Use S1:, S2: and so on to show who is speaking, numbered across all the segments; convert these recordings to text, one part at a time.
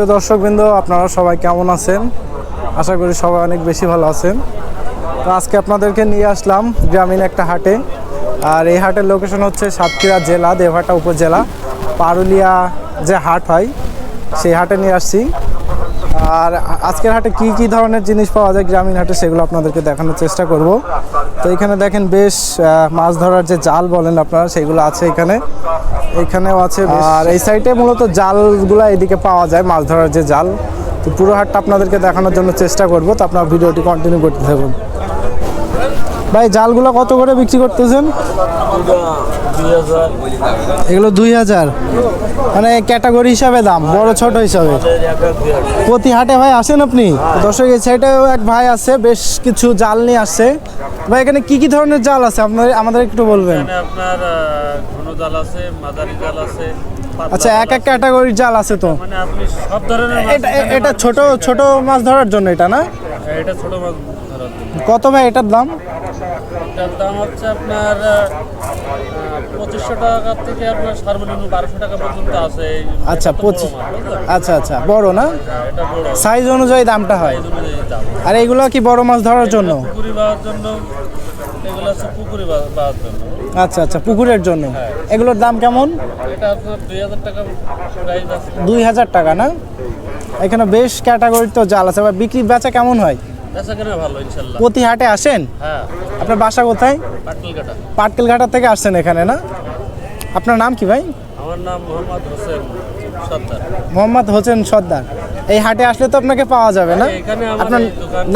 S1: প্রিয় দর্শকবৃন্দ, আপনারা সবাই কেমন আছেন? আশা করি সবাই অনেক বেশি ভালো আছেন। তো আজকে আপনাদেরকে নিয়ে আসলাম গ্রামীণ একটা হাটে। আর এই হাটের লোকেশন হচ্ছে সাতক্ষীরা জেলা দেভাটা উপজেলা। পারুলিয়া যে হাট হয়, সেই হাটে নিয়ে আসছি। আর আজকের হাটে কি কি ধরনের জিনিস পাওয়া যায় গ্রামীণ হাটে সেগুলো আপনাদেরকে দেখানোর চেষ্টা করব। তো এখানে দেখেন বেশ মাছ ধরার যে জাল বলেন আপনারা, সেগুলো আছে এখানে। এখানেও আছে আর এই সাইডে মূলত জালগুলো এদিকে পাওয়া যায়, মাছ ধরার যে জাল। তো পুরো হাটটা আপনাদেরকে দেখানোর জন্য চেষ্টা করব। তো আপনার ভিডিওটি কন্টিনিউ করতে থাকুন। ভাই জালগুলো কত করে বিক্রি করতেছেন? এগুলো দুই হাজার। মানে ক্যাটাগরি হিসাবে দাম বড় ছোট হিসাবে। প্রতি হাটে ভাই আসেন আপনি? দর্শক এই সাইডেও এক ভাই আছে বেশ কিছু জাল নিয়ে আসছে। ভাই এখানে কি কি ধরনের জাল আছে? আপনার আমাদের একটু বলবেন।
S2: আপনার ঘন জাল আছে মাঝারি জাল আছে
S1: আচ্ছা এক এক ক্যাটাগরির জাল আছে তো?
S2: মানে আপনি সব ধরনের
S1: এটা এটা। ছোট ছোট মাছ ধরার জন্য এটা না?
S2: হ্যাঁ, এটা ছোট মাছ ধরার জন্য।
S1: কত ভাই এটার দাম?
S2: এটার দাম হচ্ছে আপনার পঁচিশশো টাকা থেকে আপনার সর্বনিম্ন বারোশো টাকা পর্যন্ত আছে
S1: আচ্ছা পঁচিশ আচ্ছা আচ্ছা বড় না?
S2: হ্যাঁ,
S1: সাইজ অনুযায়ী দামটা হয়। আর এগুলো কি বড় মাছ ধরার জন্য?
S2: পুকুরি পাওয়ার জন্য এগুলো হচ্ছে পুকুরি পাওয়ার জন্য।
S1: আচ্ছা আচ্ছা পুকুরের জন্য। এগুলোর দাম কেমন?
S2: দুই হাজার টাকা
S1: না? এখানে বেশ ক্যাটাগরির তো জাল আছে। বা বিক্রি বেচা কেমন হয়?
S2: ভালো
S1: প্রতি হাটে আসেন?
S2: হ্যাঁ।
S1: আপনার বাসা কোথায়? পাটকেলঘাটা। থেকে আসছেন এখানে না? আপনার নাম কি ভাই?
S2: আমার নাম মোহাম্মদ হোসেন সর্দার।
S1: মোহাম্মদ হোসেন সর্দার। এই হাটে আসলে তো আপনাকে পাওয়া যাবে না? আপনার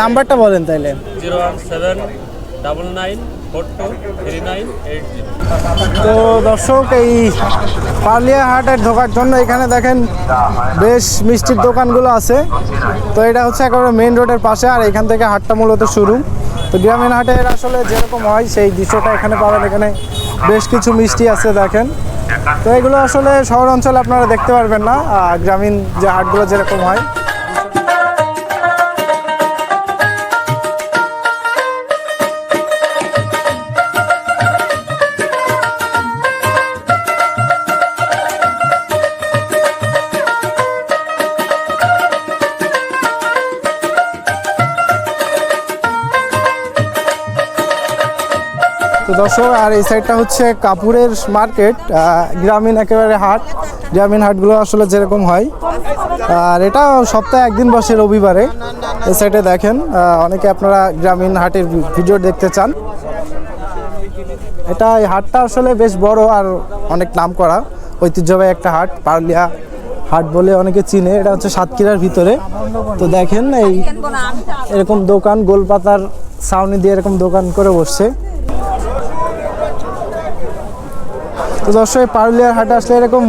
S1: নাম্বারটা বলেন তাইলে।
S2: Zero one seven double nine
S1: তো দর্শক, এই পার্লিয়া হাটের ঢোকার জন্য এখানে দেখেন বেশ মিষ্টির দোকানগুলো আছে। তো এটা হচ্ছে একেবারে মেইন রোডের পাশে, আর এখান থেকে হাটটা মূলত শুরু। তো গ্রামীণ হাটের আসলে যেরকম হয়, সেই দৃশ্যটা এখানে পাবেন। এখানে বেশ কিছু মিষ্টি আছে, দেখেন। তো এগুলো আসলে শহর অঞ্চলে আপনারা দেখতে পারবেন না গ্রামীণ যে হাটগুলো যেরকম হয়। দর্শক, আর এই সাইডটা হচ্ছে কাপুরের মার্কেট গ্রামীণ একেবারে হাট। গ্রামীণ হাটগুলো আসলে যেরকম হয়। আর এটা সপ্তাহে একদিন বসে রবিবারে। এই সাইডে দেখেন অনেকে আপনারা গ্রামীণ হাটের ভিডিও দেখতে চান। এটা এই হাটটা আসলে বেশ বড় আর অনেক নাম করা ঐতিহ্যবাহী একটা হাট, পারলিয়া হাট বলে অনেকে চিনে। এটা হচ্ছে সাতক্ষীরার ভিতরে। তো দেখেন এই এরকম দোকান, গোলপাতার ছাউনি দিয়ে এরকম দোকান করে বসছে। তো দর্শক, পারুলিয়ার হাটে আসলে এরকম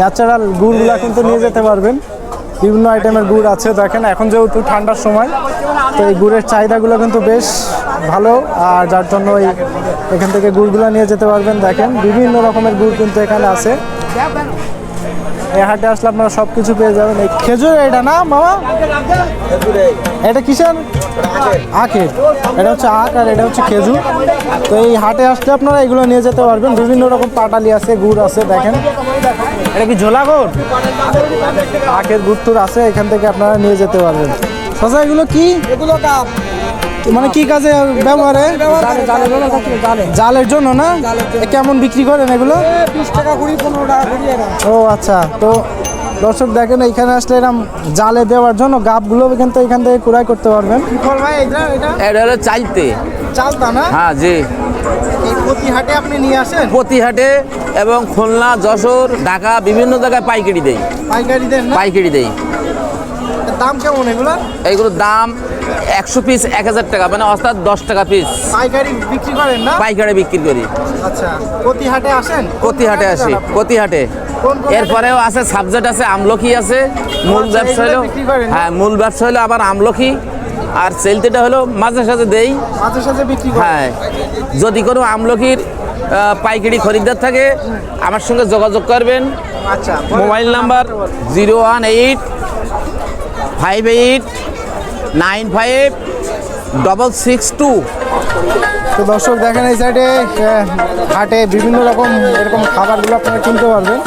S1: ন্যাচারাল গুড়গুলা কিন্তু নিয়ে যেতে পারবেন। বিভিন্ন আইটেমের গুড় আছে, দেখেন, এখন যেহেতু ঠান্ডার সময়, তো এই গুড়ের চাহিদাগুলো কিন্তু বেশ ভালো, আর যার জন্য এই এখান থেকে গুড়গুলো নিয়ে যেতে পারবেন, দেখেন, বিভিন্ন রকমের গুড় কিন্তু এখানে আছে। এই হাটে আসলে আপনারা সব কিছু পেয়ে যাবেন। এই খেজুর এটা না, মামা? এটা কিসের? আখের। এটা হচ্ছে আখ আর এটা হচ্ছে খেজুর। তো এই হাটে আসলে আপনারা এগুলো নিয়ে যেতে পারবেন। বিভিন্ন রকম পাটালি আছে, গুড় আছে, দেখেন। এটা কি ঝোলা গুড়? আখের গুড় টুর আছে, এখান থেকে আপনারা নিয়ে যেতে পারবেন। সচা এগুলো কি?
S3: এগুলো কাপ।
S1: মানে কি কাজে ব্যবহারে? জালের জন্য না? কেমন বিক্রি করেন এগুলো? ও আচ্ছা। তো দর্শক দেখেন এইখানে আসলে এরকম জালে দেওয়ার জন্য গাবগুলো কিন্তু এখান থেকে কুড়াই করতে পারবেন। ভাই এটা?
S4: হলো চাইতে
S1: চালতা না?
S4: হ্যাঁ জি।
S1: এই প্রতি হাটে আপনি নিয়ে আসেন?
S4: প্রতিহাটে এবং খুলনা যশোর ঢাকা বিভিন্ন জায়গায় পাইকারি দেই।
S1: পাইকারি দেন না?
S4: পাইকারি দেই।
S1: দাম কেমন এগুলো?
S4: এইগুলোর দাম একশো পিস এক হাজার টাকা মানে অর্থাৎ দশ টাকা পিস
S1: পাইকারি বিক্রি করেন না?
S4: পাইকারি বিক্রি করি।
S1: আচ্ছা প্রতি হাটে আসেন?
S4: প্রতিহাটে আসি প্রতিহাটে
S1: কোন কোন
S4: এরপরেও আছে সাবজেক্ট আছে আমলকি আছে মূল
S1: আচ্ছা,
S4: ব্যবসা হলো? হ্যাঁ মূল ব্যবসা হলো আবার আমলকি আর সেলতেটা হলো মাঝে সাঝে দেই।
S1: মাঝে সাঝে বিক্রি
S4: হ্যাঁ যদি কোনো আমলকির পাইকারি খরিদ্দার থাকে আমার সঙ্গে যোগাযোগ করবেন।
S1: আচ্ছা
S4: mobile number zero one eight five eight nine five double six two
S1: তো দর্শক দেখেন এই সাইডে হাটে বিভিন্ন রকম এরকম খাবারগুলো আপনারা কিনতে পারবেন।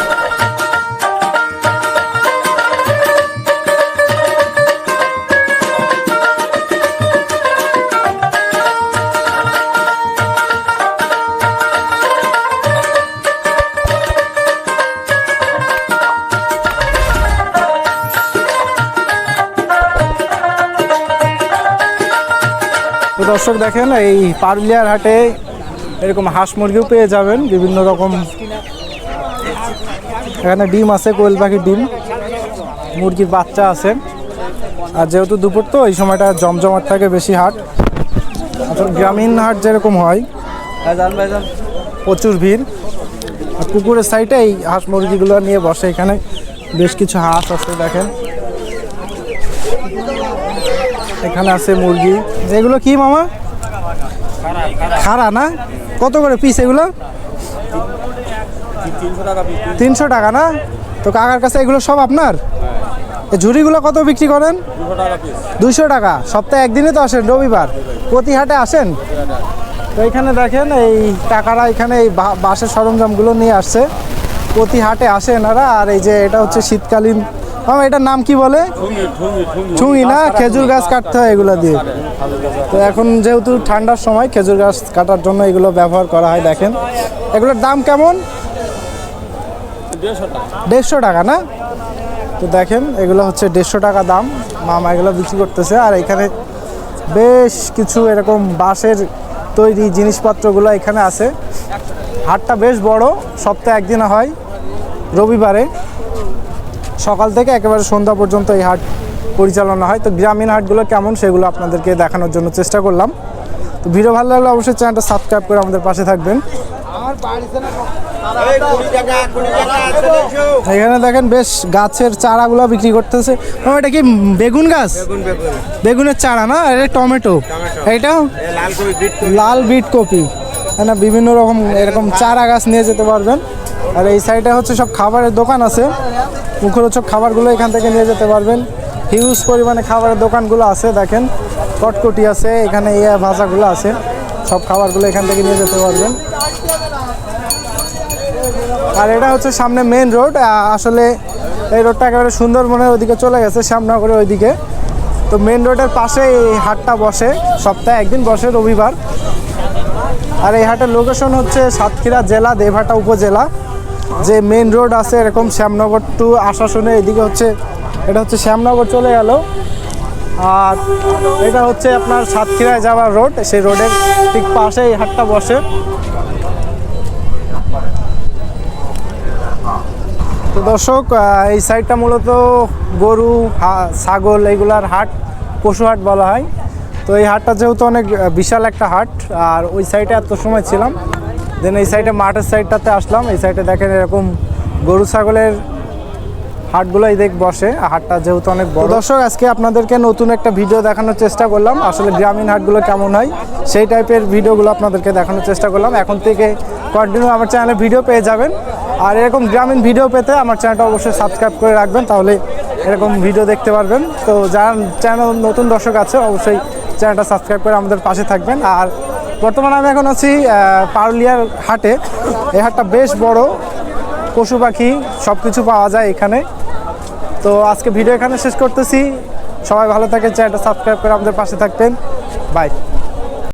S1: দর্শক দেখেন, এই পারুলিয়ার হাটে এরকম হাঁস মুরগিও পেয়ে যাবেন, বিভিন্ন রকম। এখানে ডিম আছে, কোয়েল পাখির ডিম, মুরগির বাচ্চা আছে। আর যেহেতু দুপুর তো, এই সময়টা জমজমাট থাকে বেশি হাট। আসলে গ্রামীণ হাট যেরকম হয়, প্রচুর ভিড়। আর পুকুরের সাইডে এই হাঁস মুরগিগুলো নিয়ে বসে এখানে বেশ কিছু হাঁস আছে, দেখেন। এখানে আছে মুরগি। এগুলো কি মামা? খারা না? কত করে পিস এগুলো? তিনশো টাকা না? তো কাকার কাছে এগুলো সব আপনার? ঝুড়িগুলো কত বিক্রি করেন? দুশো টাকা। সপ্তাহে একদিনে তো আসেন, রবিবার। প্রতি হাটে আসেন? তো এখানে দেখেন, এই টাকারা এখানে এই বা- বাঁশের সরঞ্জামগুলো নিয়ে আসছে। প্রতি হাটে আসে এনারা, আর এই যে এটা হচ্ছে শীতকালীন মামা, এটার নাম কি বলে? ছুঁই না, খেজুর গাছ কাটতে হয় এগুলো দিয়ে। তো এখন যেহেতু ঠান্ডার সময়, খেজুর গাছ কাটার জন্য এগুলো ব্যবহার করা হয়, দেখেন। এগুলোর দাম কেমন? দেড়শো টাকা। না? তো দেখেন, এগুলো হচ্ছে দেড়শো টাকা দাম। মামা এগুলো বিক্রি করতেছে, আর এখানে বেশ কিছু এরকম বাঁশের তৈরি জিনিসপত্রগুলো এখানে আছে। হাটটা বেশ বড়, সপ্তাহে একদিন হয়। রবিবারে সকাল থেকে একেবারে সন্ধ্যা পর্যন্ত এই হাট পরিচালনা হয়। তো গ্রামীণ হাটগুলো কেমন সেগুলো আপনাদেরকে দেখানোর জন্য চেষ্টা করলাম। তো ভিডিও ভালো লাগলে অবশ্যই চ্যানেলটা সাবস্ক্রাইব করে আমাদের পাশে থাকবেন। এখানে দেখেন বেশ গাছের চারাগুলো বিক্রি করতেছে। এটা কি বেগুন গাছ? বেগুনের চারা না? এটা টমেটো। এইটা? লাল বিট কপি। না বিভিন্ন রকম এরকম চারা গাছ নিয়ে যেতে পারবেন। আর এই সাইডে হচ্ছে সব খাবারের দোকান আছে। মুখরোচক খাবারগুলো এখান থেকে নিয়ে যেতে পারবেন। হিউজ পরিমাণে খাবারের দোকানগুলো আছে, দেখেন। কটকটি আছে, এখানে ইয়ে ভাষাগুলো আছে। সব খাবারগুলো এখান থেকে নিয়ে যেতে পারবেন। আর এটা হচ্ছে সামনে মেন রোড আসলে এই রোডটা একেবারে সুন্দরবনের ওইদিকে চলে গেছে, শ্যামনগরের ওইদিকে। তো মেন রোডের পাশে এই হাটটা বসে, সপ্তাহে একদিন বসে রবিবার। আর এই হাটের লোকেশন হচ্ছে সাতক্ষীরা জেলা, দেবহাটা উপজেলা। যে মেন রোড আছে এরকম শ্যামনগর টু আশাসনে এদিকে হচ্ছে, এটা হচ্ছে শ্যামনগর চলে গেল। আর এটা হচ্ছে আপনার সাতক্ষীরায় যাওয়ার রোড সেই রোডের ঠিক পাশে এই হাটটা বসে। তো দর্শক এই সাইডটা মূলত গরু ছাগল এইগুলার হাট, পশু হাট বলা হয়। তো এই হাটটা যেহেতু অনেক বিশাল একটা হাট, আর ওই সাইডে এত সময় ছিলাম। দেন এই সাইডে মাঠের সাইডটাতে আসলাম। এই সাইডে দেখেন এরকম গরু, ছাগলের হাটগুলোই দেখ বসে। হাটটা যেহেতু অনেক বড়। দর্শক, আজকে আপনাদেরকে নতুন একটা ভিডিও দেখানোর চেষ্টা করলাম। আসলে গ্রামীণ হাটগুলো কেমন হয় সেই টাইপের ভিডিওগুলো আপনাদেরকে দেখানোর চেষ্টা করলাম। এখন থেকে কন্টিনিউ আমার চ্যানেলে ভিডিও পেয়ে যাবেন। আর এরকম গ্রামীণ ভিডিও পেতে আমার চ্যানেলটা অবশ্যই সাবস্ক্রাইব করে রাখবেন, তাহলে এরকম ভিডিও দেখতে পারবেন। তো যারা চ্যানেল নতুন দর্শক আছে, অবশ্যই চ্যানেলটা সাবস্ক্রাইব করে আমাদের পাশে থাকবেন। আর বর্তমানে আমি এখন আছি পারুলিয়ার হাটে। এই হাটটা বেশ বড়, পশু পাখি সব কিছু পাওয়া যায় এখানে। তো আজকে ভিডিও এখানে শেষ করতেছি। সবাই ভালো থাকেন, চ্যানেলটা সাবস্ক্রাইব করে আমাদের পাশে থাকবেন। বাই।